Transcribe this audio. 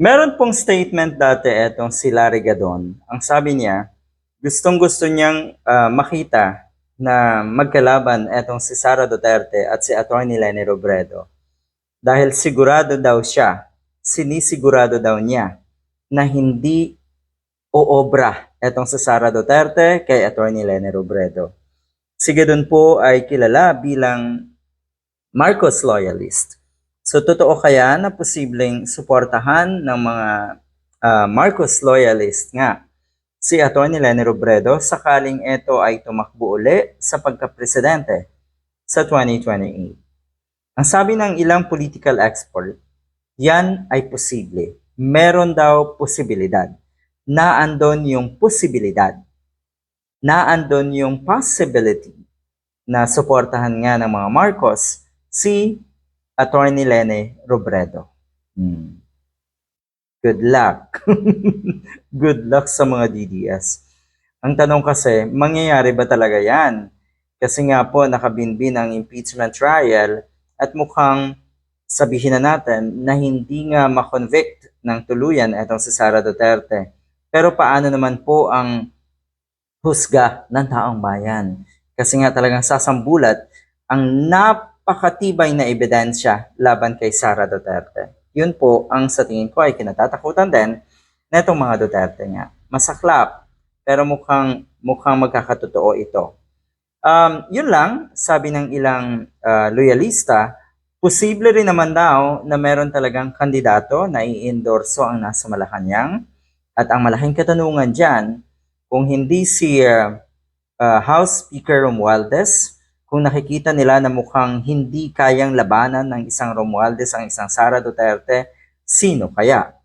Meron pong statement dati etong si Larry Gadon. Ang sabi niya, gustong gusto niyang ah, makita na magkalaban etong si Sara Duterte at si Atty. Leni Robredo. Dahil sigurado daw siya, sinisigurado daw niya na hindi oobra etong si Sara Duterte kay Atty. Leni Robredo. Si Gadon po ay kilala bilang Marcos loyalist. So totoo kaya na posibleng suportahan ng mga ah, Marcos loyalist nga si Atty. Leni Robredo sakaling ito ay tumakbo uli sa pagkapresidente sa 2028. Ang sabi ng ilang political expert, yan ay posible. Meron daw posibilidad. Naandon yung posibilidad. Naandon yung possibility na suportahan nga ng mga Marcos si Attorney Lene Robredo. Hmm. Good luck. Good luck sa mga DDS. Ang tanong kasi, mangyayari ba talaga yan? Kasi nga po, nakabinbin ang impeachment trial at mukhang sabihin na natin na hindi nga makonvict ng tuluyan itong si Sara Duterte. Pero paano naman po ang husga ng taong bayan? Kasi nga talagang sasambulat ang napakatibay na ebidensya laban kay Sara Duterte. Yun po ang sa tingin ko ay kinatatakutan din na itong mga Duterte nga. Masaklap, pero mukhang, mukhang magkakatotoo ito. Um, yun lang, sabi ng ilang ah, loyalista, posible rin naman daw na meron talagang kandidato na i-endorso ang nasa Malacanang. At ang malaking katanungan dyan, kung hindi si ah, ah, House Speaker Romualdez, kung nakikita nila na mukhang hindi kayang labanan ng isang Romualdez ang isang Sara Duterte, sino kaya?